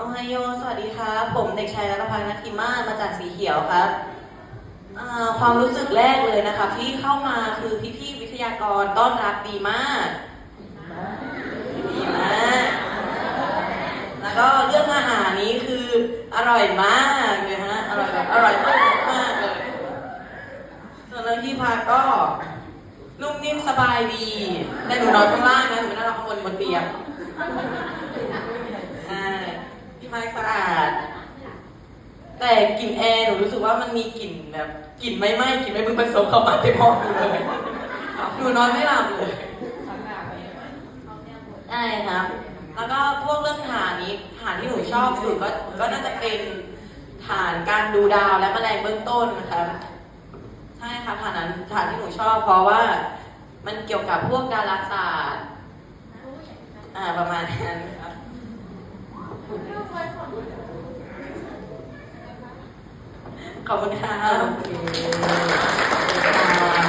โอไฮโอสวัสดีครับ ผมเด็กชายรัตพันธ์นัทิมามาจากสีเขียวครับความรู้สึกแรกเลยนะคะที่เข้ามาคือพี่ๆวิทยากรต้อนรับดีมาก ดีมาก แล้วก็เรื่องอาหารนี้คืออร่อยมากเลยฮะอร่อยแบบอร่อยมากมากเลยส่วนเรื่องที่พักก็นุ่มนิ่มสบายดีแต่หนูนอนข้างล่างนะหนูไม่ได้นอนข้างบนบนเตียงอ่าที่พักสะอา ด แต่กลิ่นแอร์หนูรู้สึกว่ามันมีกลิ่นแบบกลิ่นไม่ไหม้กลิ่นไม่มึงผสมเข้ามาเต็มห้องหนูเลยหนูนอนไม่หลับเลยใช่ครับ แล้วก็พวกเรื่องฐานนี้ฐานที่หนูชอบสุดก็ก็น่าจะเป็นฐานการดูดาวและแมลงเบื้องต้นนะครับใช่ครับฐานนั้นฐานที่หนูชอบ เพราะว่ามันเกี่ยวกับพวกดาราศาสตร์ อ่าประมาณนั้นครับ ขอบคุณครับ